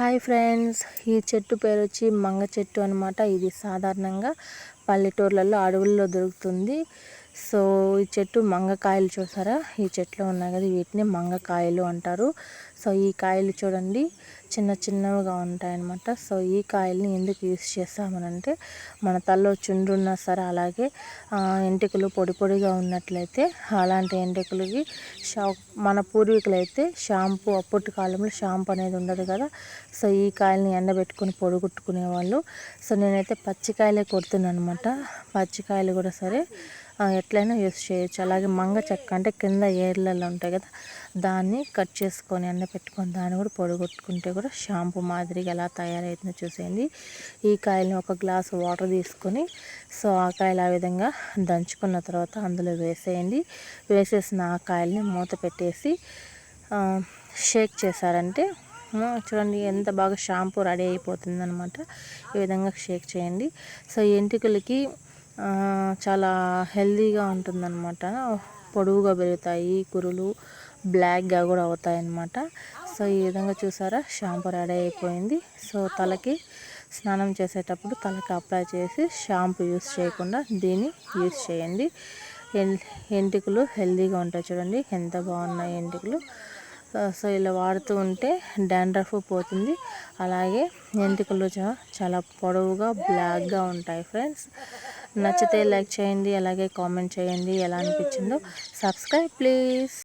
Hi friends. ఈ చెట్టు పేరు వచ్చి మంగ చెట్టు అనమాట ఇది సాధారణంగా పల్లెటూర్లలో అడవుల్లో దొరుకుతుంది. సో ఈ చెట్టు మంగకాయలు చూసారా? ఈ చెట్లు ఉన్నాయి కదా వీటిని మంగకాయలు అంటారు. సో ఈ కాయలు చూడండి చిన్న చిన్నవిగా ఉంటాయన్నమాట. సో ఈ కాయల్ని ఎందుకు యూస్ చేస్తామనంటే మన తలలో చుండ్రున్నా సరే అలాగే ఎంటికలు పొడి పొడిగా ఉన్నట్లయితే అలాంటి ఎంటికలకి షా మన పూర్వీకులు అయితే షాంపూ అప్పటి కాలంలో షాంపూ అనేది ఉండదు కదా. సో ఈ కాయల్ని ఎండబెట్టుకుని పొడుగుట్టుకునేవాళ్ళు. సో నేనైతే పచ్చికాయలే కొడుతున్నాను అనమాట పచ్చికాయలు కూడా సరే ఎట్లయినా యూస్ చేయొచ్చు. అలాగే మంగ చెక్క అంటే కింద ఏర్లలో ఉంటాయి కదా దాన్ని కట్ చేసుకొని అన్న పెట్టుకొని దాన్ని కూడా పొడగొట్టుకుంటే కూడా షాంపూ మాదిరిగా ఎలా తయారవుతుందో చూసేయండి. ఈ కాయలని ఒక గ్లాసు వాటర్ తీసుకొని సో ఆ కాయలు ఆ విధంగా దంచుకున్న తర్వాత అందులో వేసేయండి. వేసేసిన ఆ కాయల్ని మూత పెట్టేసి షేక్ చేశారంటే చూడండి ఎంత బాగా షాంపూ రెడీ అయిపోతుంది అనమాట ఈ విధంగా షేక్ చేయండి. సో ఎంటికలకి చాలా హెల్తీగా ఉంటుందన్నమాట. పొడవుగా పెరుగుతాయి కురులు బ్లాక్గా కూడా అవుతాయి అన్నమాట సో ఈ విధంగా చూసారా? షాంపూ రెడీ అయిపోయింది. సో తలకి స్నానం చేసేటప్పుడు తలకి అప్లై చేసి షాంపూ యూస్ చేయకుండా దీన్ని యూస్ చేయండి. ఎంటికలు హెల్తీగా ఉంటాయి చూడండి. ఎంత బాగున్నాయి ఎంటికలు. సో ఇలా వాడుతూ ఉంటే డాండ్రఫ్ పోతుంది. అలాగే ఎంటికలు చాలా పొడవుగా బ్లాక్గా ఉంటాయి ఫ్రెండ్స్. నచ్చితే లైక్ చేయండి అలాగే కామెంట్ చేయండి. ఎలా అనిపించిందో సబ్స్క్రైబ్ ప్లీజ్.